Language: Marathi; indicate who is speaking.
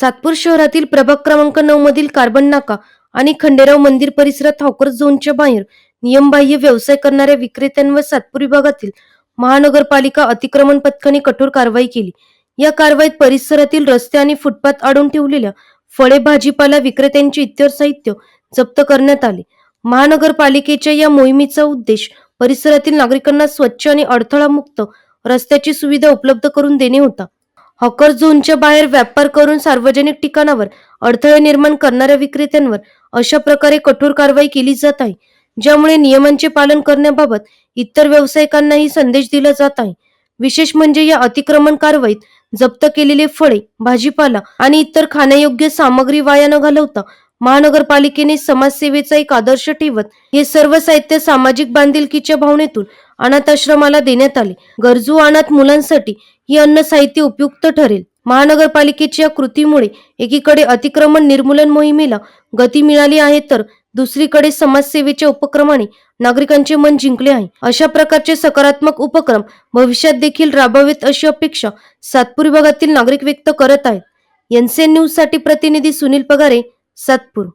Speaker 1: सातपूर शहरातील प्रभाग क्रमांक नऊ मधील कार्बन नाका आणि खंडेराव मंदिर परिसरात हॉकर झोनच्या बाहेर नियमबाह्य व्यवसाय करणाऱ्या विक्रेत्यांवर सातपूर विभागातील महानगरपालिका अतिक्रमण पथकाने कठोर कारवाई केली. या कारवाईत परिसरातील रस्ते आणि फुटपाथ अडवून ठेवलेल्या फळे भाजीपाला विक्रेत्यांचे इतर साहित्य जप्त करण्यात आले. महानगरपालिकेच्या या मोहिमेचा उद्देश परिसरातील नागरिकांना स्वच्छ आणि अडथळामुक्त रस्त्याची सुविधा उपलब्ध करून देणे होता. हॉकर झोनच्या बाहेर व्यापार करून सार्वजनिक ठिकाणावर अडथळे निर्माण करणाऱ्या विक्रेत्यांवर अशा प्रकारे कठोर कारवाई केली जात आहे ज्यामुळे नियमांचे पालन करण्याबाबत इतर व्यावसायिकांनाही संदेश दिला जात आहे. विशेष म्हणजे या अतिक्रमण कारवाईत जप्त केलेले फळे भाजीपाला आणि इतर खाण्यायोग्य सामग्री वाया न घालवता महानगरपालिकेने समाजसेवेचा एक आदर्श ठेवत हे सर्व साहित्य सामाजिक बांधिलकीच्या भावनेतून अनाथ आश्रमाला देण्यात आले. गरजू अनाथ मुलांसाठी ही अन्न साहित्य उपयुक्त ठरेल. महानगरपालिकेच्या या कृतीमुळे एकीकडे अतिक्रमण निर्मूलन मोहिमेला गती मिळाली आहे तर दुसरीकडे समाजसेवेच्या उपक्रमाने नागरिकांचे मन जिंकले आहे. अशा प्रकारचे सकारात्मक उपक्रम भविष्यात देखील राबवेत अशी अपेक्षा सातपूर विभागातील नागरिक व्यक्त करत आहेत. एनसीएन न्यूजसाठी प्रतिनिधी सुनील पगारे सातपूर.